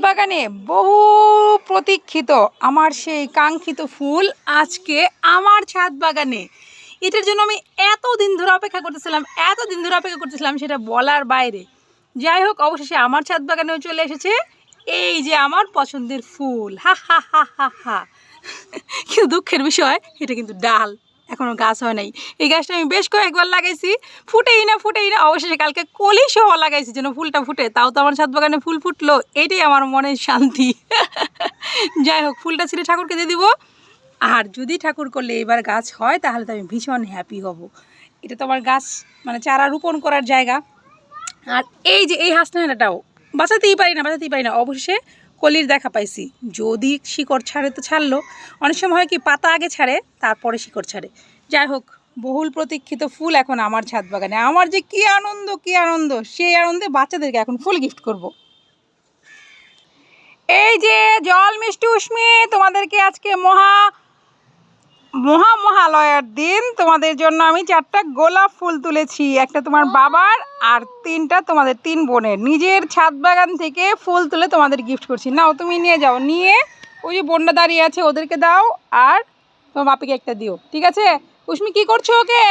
বাগানে বহু প্রতীক্ষিত আমার সেই কাঙ্ক্ষিত ফুল আজকে আমার ছাদ বাগানে। এটার জন্য আমি এত দিন ধরে অপেক্ষা করতেছিলাম এত দিন ধরে অপেক্ষা করতেছিলাম সেটা বলার বাইরে। যাই হোক, অবশেষে আমার ছাদ বাগানেও চলে এসেছে। এই যে আমার পছন্দের ফুল, হা হা হা হা হা। কিন্তু দুঃখের বিষয়, এটা কিন্তু ডাল। এখনও গাছ হয় নাই। এই গাছটা আমি বেশ কয়েকবার লাগাইছি, ফুটেই না ফুটেই না। অবশেষে কালকে কলি সহ লাগাইছি যেন ফুলটা ফুটে। তাও তো আমার ছাদ বাগানে ফুল ফুটলো, এটাই আমার মনের শান্তি। যাই হোক, ফুলটা ছিঁড়ে ঠাকুরকে দিয়ে দিব। আর যদি ঠাকুর করলে এবার গাছ হয়, তাহলে তো আমি ভীষণ হ্যাপি হব। এটা তো আমার গাছ মানে চারা রোপণ করার জায়গা। আর এই যে এই হাসনাটাও বাঁচাতেই পারি না, বাঁচাতেই পারি না। অবশেষে কলির দেখা পাইছি। যদি শিকড় ছাড়ে তো ছাড়লো। অনেক সময় হয় কি, পাতা আগে ছাড়ে, তারপরে শিকড় ছাড়ে। যাই হোক, বহুল প্রতীক্ষিত ফুল এখন আমার ছাদ বাগানে। আমার যে কি আনন্দ কি আনন্দ! সেই আনন্দে বাচ্চাদেরকে এখন ফুল গিফট করব। এই যে জল মিষ্টি উষ্মি, তোমাদেরকে আজকে মহা মহা মহালয়ার দিন। তোমাদের জন্য আমি চারটা গোলাপ ফুল তুলেছি। একটা তোমার বাবার আর তিনটা তোমাদের তিন বোনের। নিজের ছাদ বাগান থেকে ফুল তুলে তোমাদের গিফট করছি। নাও, তুমি নিয়ে যাও। নিয়ে ওই যে বোনটা দাঁড়িয়ে আছে, ওদেরকে দাও আর তোমার বাপিকে একটা দিও। ঠিক আছে? উষ্মি কি করছ ওকে?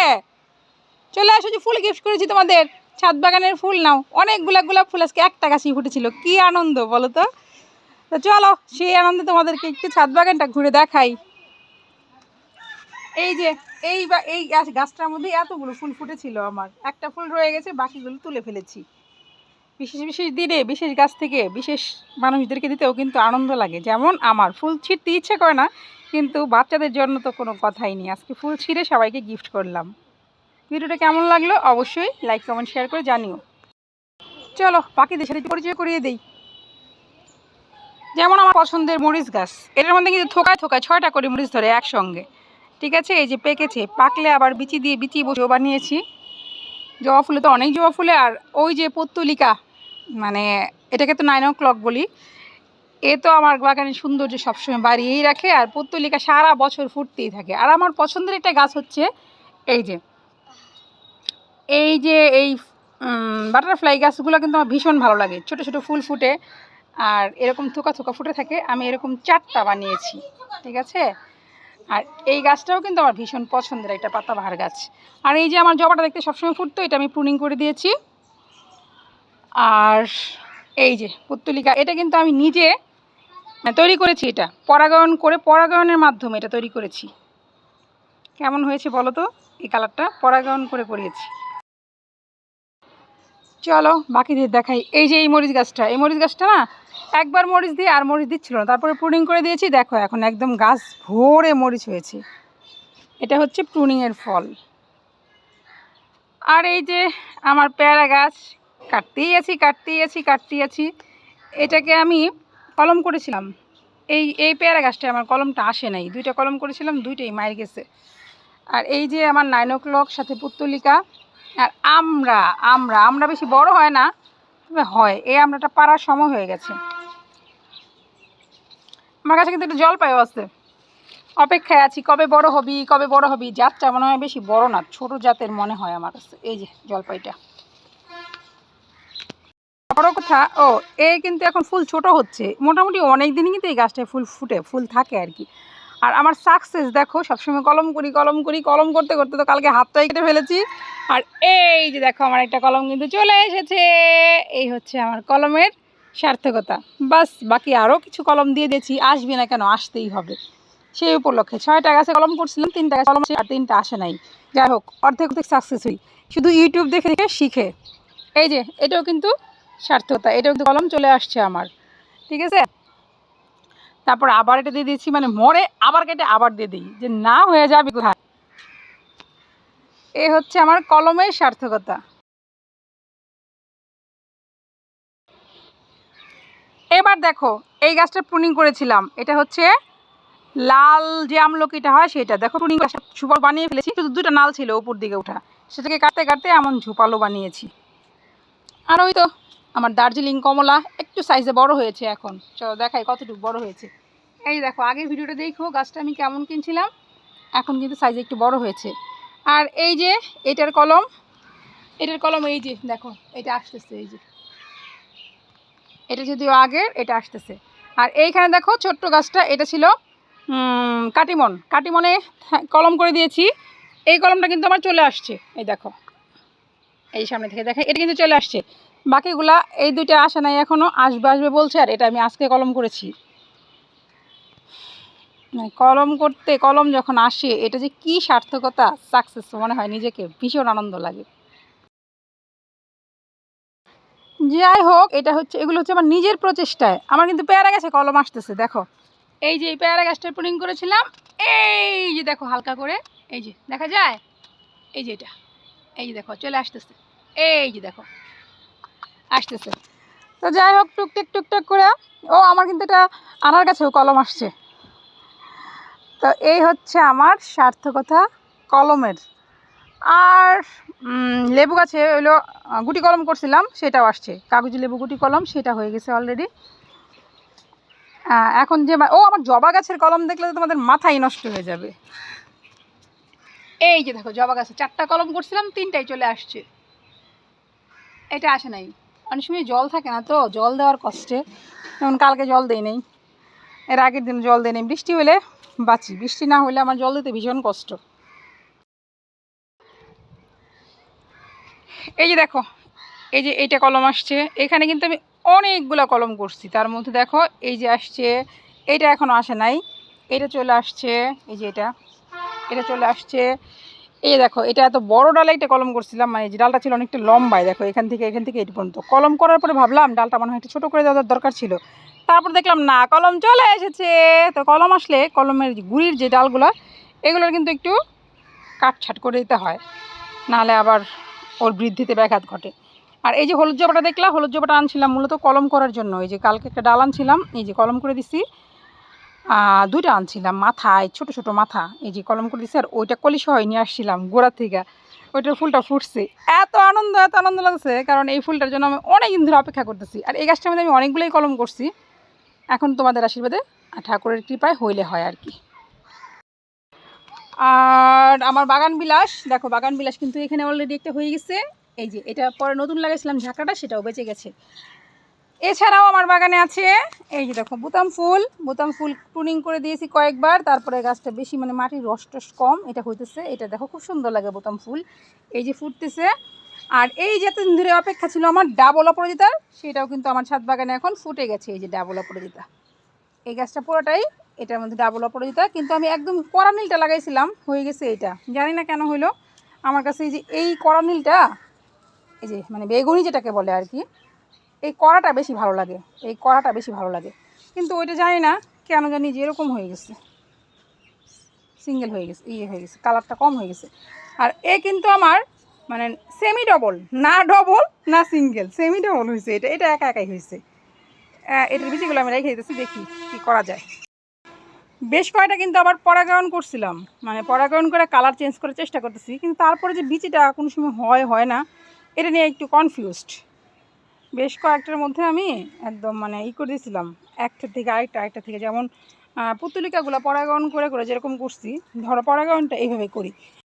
চলে আসো, যে ফুল গিফট করেছি তোমাদের। ছাদ বাগানের ফুল নাও। অনেকগুলা গোলাপ ফুল আজকে একটা গাছই ফুটেছিল। কি আনন্দ, বলো তো? তো চলো, সেই আনন্দে তোমাদেরকে একটু ছাদ বাগানটা ঘুরে দেখাই। এই যে, এই বা, এই গাছ গাছটার মধ্যে এতগুলো ফুল ফুটেছিল আমার। একটা ফুল রয়ে গেছে, বাকিগুলো তুলে ফেলেছি। বিশেষ বিশেষ দিনে, বিশেষ গাছ থেকে, বিশেষ মানুষদেরকে দিতেও কিন্তু আনন্দ লাগে। যেমন আমার, ফুল ছিঁড়তে ইচ্ছে করে না, কিন্তু বাচ্চাদের জন্য তো কোনো কথাই নেই। আজকে ফুল ছিঁড়ে সবাইকে গিফট করলাম। ভিডিওটা কেমন লাগল অবশ্যই লাইক কমেন্ট শেয়ার করে জানিও। চলো, বাকিদের সাথে পরিচয় করিয়ে দিই। যেমন আমার পছন্দের মরিচ গাছ, এটার মধ্যে কিন্তু থোকায় থোকায় ছয়টা করে মরিচ ধরে একসঙ্গে। ঠিক আছে? এই যে পেকেছে। পাকলে আবার বিচি দিয়ে বিচি বসেও বানিয়েছি। জবা ফুলে তো অনেক জবা ফুলে। আর ওই যে পত্তলিকা মানে এটাকে তো নাইন ও ক্লক বলি, এ তো আমার বাগানে সৌন্দর্য সবসময় বাড়িয়েই রাখে। আর পত্তলিকা সারা বছর ফুটতেই থাকে। আর আমার পছন্দের একটা গাছ হচ্ছে এই যে এই যে এই বাটারফ্লাই গাছগুলো কিন্তু আমার ভীষণ ভালো লাগে। ছোট ছোট ফুল ফুটে। আর এরকম থোকা থোকা ফুটে থাকে। আমি এরকম চারটা বানিয়েছি। ঠিক আছে? আর এই গাছটাও কিন্তু আমার ভীষণ পছন্দের একটা পাতাবাহার গাছ। আর এই যে আমার জবাটা দেখতে সবসময় ফুটতো, এটা আমি প্রুনিং করে দিয়েছি। আর এই যে পুত্তলিকা, এটা কিন্তু আমি নিজে মানে তৈরি করেছি এটা। পরাগায়ন করে পরাগায়নের মাধ্যমে এটা তৈরি করেছি। কেমন হয়েছে বলো তো? এই কালারটা পরাগায়ন করে করিয়েছি। চলো বাকিদের দেখাই। এই যে এই মরিচ গাছটা, এই মরিচ গাছটা না একবার মরিচ দিয়ে আর মরিচ দিচ্ছিল না। তারপরে প্রুনিং করে দিয়েছি। দেখো, এখন একদম গাছ ভরে মরিচ হয়েছে। এটা হচ্ছে প্রুনিংয়ের ফল। আর এই যে আমার পেয়ারা গাছ, কাটতেই আছি কাটতেই আছি কাটতেই আছি। এটাকে আমি কলম করেছিলাম। এই এই পেয়ারা গাছটা আমার কলমটা আসে নাই। দুইটা কলম করেছিলাম, দুইটাই মায়ের গেছে। আর এই যে আমার নাইন ও ক্লক সাথে পুত্তলিকা, আর আমরা আমরা আমরা বেশি বড় হয় না। হয়। এই আমরাটা পাড়ার সময় হয়ে গেছে। আমার কাছে কিন্তু একটু জল পাইও আছে। অপেক্ষায় আছি, কবে বড় হবি, কবে বড় হবি? জাতটা মনে হয় বেশি বড় না, ছোট জাতের মনে হয় আমার কাছে। এই যে জলপাইটা। বড় কথা, ও এই কিন্তু এখন ফুল ছোট হচ্ছে। মোটামুটি অনেক দিনই কিন্তু এই গাছটায় ফুল ফুটে, ফুল থাকে আর কি। আর আমার সাকসেস দেখো, সবসময় কলম করি কলম করি, কলম করতে করতে তো কালকে হাতটাই কেটে ফেলেছি। আর এই যে দেখো, আমার একটা কলম কিন্তু চলে এসেছে। এই হচ্ছে আমার কলমের সার্থকতা। বাস, বাকি আরও কিছু কলম দিয়ে দিয়েছি, আসবে না কেন? আসতেই হবে। সেই উপলক্ষে ছয়টা গাছে কলম করছিলাম, তিনটা গাছে কলম আর তিনটা আসে নাই। যাই হোক, অর্ধেক অর্ধেক সাকসেস হই। শুধু ইউটিউব দেখে দেখে শিখে। এই যে, এটাও কিন্তু সার্থকতা, এটাও কিন্তু কলম চলে আসছে আমার। ঠিক আছে? তারপর আবার এটা দিয়ে দিয়েছি মানে মরে আবার কেটে আবার দিয়ে দিই, যে না হয়ে যাবে কোথায়। এ হচ্ছে আমার কলমের সার্থকতা। এবার দেখো, এই গাছটা প্রুনিং করেছিলাম, এটা হচ্ছে লাল যে আমলকিটা হয় সেটা। দেখো প্রুনিং সুপার বানিয়ে ফেলেছি, শুধু দুটো নাল ছিল উপর দিকে ওঠা। সেটাকে কাটতে কাটতে এমন ঝোপালো বানিয়েছি। আর ওই তো আমার দার্জিলিং কমলা একটু সাইজে বড় হয়েছে এখন। চলো দেখাই কতটুকু বড় হয়েছে। এই দেখো আগে ভিডিওটা দেখো, গাছটা আমি কেমন কিনছিলাম। এখন কিন্তু সাইজে একটু বড় হয়েছে। আর এই যে, এটার কলম এটার কলম এই যে, দেখো, এটা আসতেছে এই যে। এটা যদিও আগের, এটা আসতেছে। আর এইখানে দেখো, ছোট্ট গাছটা, এটা ছিল কাটিমন। কাটিমনে কলম করে দিয়েছি। এই কলমটা কিন্তু আমার চলে আসছে। এই দেখো, এই সামনে থেকে দেখে, এটা কিন্তু চলে আসছে। বাকিগুলা এই দুইটা আসে নাই এখনও আসবে আসবে বলছে, আর এটা আমি আজকে কলম করেছি। মানে কলম করতে, কলম যখন আসে, এটা যে কি সার্থকতা সাকসেস মনে হয় নিজেকে, ভীষণ আনন্দ লাগে। যাই হোক, এটা হচ্ছে, এগুলো হচ্ছে আমার নিজের প্রচেষ্টায়। আমার কিন্তু পেয়ারা গাছে কলম আসতেছে, দেখো। এই যে এই পেয়ারা গাছটা পুডিং করেছিলাম, এই যে দেখো হালকা করে, এই যে, দেখা যায়? এই যে এটা, এই যে দেখো, চলে আসতেছে। এই যে দেখো। আসতেছে। তো যাই হোক, টুকটাক টুকটাক করে, ও আমার কিন্তু এটা আনার কাছেও কলম আসছে। তো এই হচ্ছে আমার সার্থকতা কলমের। আর লেবু গাছে হইল গুটি কলম করছিলাম, সেটাও আসছে। কাগজি লেবু গুটি কলম, সেটা হয়ে গেছে অলরেডি এখন যে ও, আমার জবা গাছের কলম দেখলে তোমাদের মাথাই নষ্ট হয়ে যাবে। এই যে দেখো, জবা গাছে চারটা কলম করছিলাম, তিনটাই চলে আসছে। এটা আসে নাই। অনেক সময় জল থাকে না তো, জল দেওয়ার কষ্টে। যেমন কালকে জল দেই নেই, এর আগের দিন জল দেই নেই। বৃষ্টি হলে বাঁচি, বৃষ্টি না হলে আমার জল দিতে ভীষণ কষ্ট। এই যে দেখো, এই যে এইটা কলম আসছে, এখানে কিন্তু আমি অনেকগুলো কলম করছি। তার মধ্যে দেখো, এই যে আসছে, এইটা এখনও আসে নাই। এটা চলে আসছে, এই যে এটা এটা চলে আসছে এই দেখো, এটা এত বড় ডালে একটা কলম করছিলাম মানে যে ডালটা ছিল অনেকটা লম্বায়, দেখো, এখান থেকে এখান থেকে এটি পর্যন্ত। কলম করার পরে ভাবলাম, ডালটা মনে হয় একটু ছোটো করে দেওয়ার দরকার ছিল। তারপর দেখলাম, না, কলম চলে এসেছে। তো কলম আসলে কলমের গুড়ির যে ডালগুলো, এগুলোর কিন্তু একটু কাটছাট করে দিতে হয়। নাহলে আবার ওর বৃদ্ধিতে ব্যাঘাত ঘটে। আর এই যে হলুদ জবাটা দেখলাম হলুদ জবাটা আনছিলাম মূলত কলম করার জন্য। এই যে কালকে একটা ডাল আনছিলাম, এই যে কলম করে দিছি। দুইটা আনছিলাম মাথায় ছোট ছোট মাথা, এই যে কলম করে দিছি, আর ওইটা কলি সহ নিয়ে আসছিলাম গোড়া থেকে। ওইটার ফুলটা ফুটছে। এত আনন্দ এত আনন্দ লাগছে, কারণ এই ফুলটার জন্য আমি অনেক দিন ধরে অপেক্ষা করতেছি। আর এই গাছটার মধ্যে আমি অনেকগুলোই কলম করছি। এখন তোমাদের আশীর্বাদে ঠাকুরের কৃপায় হইলে হয় আর কি। আর আমার বাগান বিলাস, দেখো বাগান বিলাস কিন্তু এখানে অলরেডি একটা হয়ে গেছে। এই যে এটা পরে নতুন লাগাইছিলাম ঝাঁকাটা সেটাও বেঁচে গেছে। এছাড়াও আমার বাগানে আছে, এই যে দেখো, বুতাম ফুল। বুতাম ফুল টুনিং করে দিয়েছি কয়েকবার, তারপরে গাছটা বেশি মানে মাটির রস টস কম, এটা হইতেছে, এটা দেখো খুব সুন্দর লাগে বুতাম ফুল। এই যে ফুটতেছে। আর এই যে এতদিন ধরে অপেক্ষা ছিল আমার ডাবল অপরাজিতার, সেটাও কিন্তু আমার ছাদ বাগানে এখন ফুটে গেছে, এই যে ডাবল অপরাজিতা। এই গাছটা পুরোটাই এটার মধ্যে ডাবল অপরাজিতা, কিন্তু আমি একদম কড়া নীলটা লাগাইছিলাম, হয়ে গেছে এটা। জানি না কেন হইল। আমার কাছে এই যে এই কড়া নীলটা, এই যে মানে বেগুনি যেটাকে বলে আর কি এই কড়াটা বেশি ভালো লাগে, এই কড়াটা বেশি ভালো লাগে। কিন্তু ওইটা জানি না কেন জানি যে এরকম হয়ে গেছে। সিঙ্গেল হয়ে গেছে ইয়ে হয়ে গেছে কালারটা কম হয়ে গেছে। আর এ কিন্তু আমার মানে সেমি ডবল না ডবল না সিঙ্গেল সেমি ডবল হয়েছে এটা এটা একা একাই হয়েছে। এটার বিচিগুলো আমি রেখে দিতেছি, দেখি কি করা যায়। বেশ কয়টা কিন্তু আবার পরাগায়ন করছিলাম মানে পরাগায়ন করে কালার চেঞ্জ করার চেষ্টা করতেছি, কিন্তু তারপরে যে বিচিটা কোনো সময় হয় হয় না, এটা নিয়ে একটু কনফিউজড বেশ কয়েকটার মধ্যে আমি একদম মানে ই করে দিয়েছিলাম। একটা থেকে আরেকটা আরেকটা থেকে। যেমন পুতুলিকাগুলো পরাগায়ন করে করে যেরকম করছি, ধরো পরাগায়নটা এইভাবে করি।